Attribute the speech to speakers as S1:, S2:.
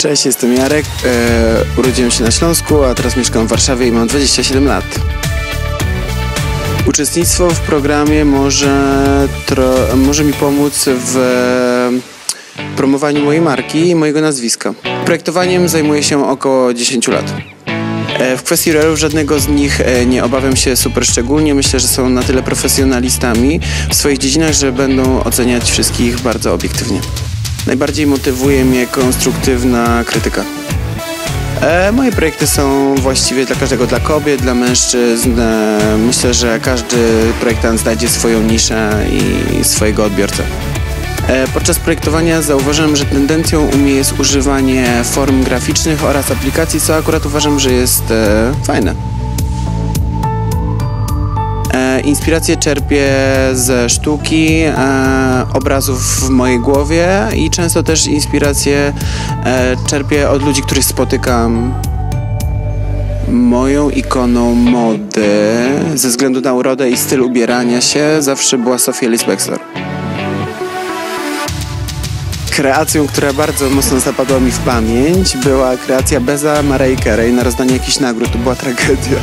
S1: Cześć, jestem Jarek. E, urodziłem się na Śląsku, a teraz mieszkam w Warszawie i mam 27 lat. Uczestnictwo w programie może, tro, może mi pomóc w e, promowaniu mojej marki i mojego nazwiska. Projektowaniem zajmuję się około 10 lat. E, W kwestii rolów żadnego z nich nie obawiam się super szczególnie. Myślę, że są na tyle profesjonalistami w swoich dziedzinach, że będą oceniać wszystkich bardzo obiektywnie. Najbardziej motywuje mnie konstruktywna krytyka. E, moje projekty są właściwie dla każdego, dla kobiet, dla mężczyzn. E, myślę, że każdy projektant znajdzie swoją niszę i swojego odbiorcę. E, Podczas projektowania zauważyłem, że tendencją u mnie jest używanie form graficznych oraz aplikacji, co akurat uważam, że jest e, fajne. Inspirację czerpię ze sztuki, e, obrazów w mojej głowie i często też inspirację e, czerpię od ludzi, których spotykam. Moją ikoną mody ze względu na urodę i styl ubierania się zawsze była Sophia Ellis Bextor. Kreacją, która bardzo mocno zapadła mi w pamięć była kreacja Beza Marei na rozdanie jakichś nagród. To była tragedia.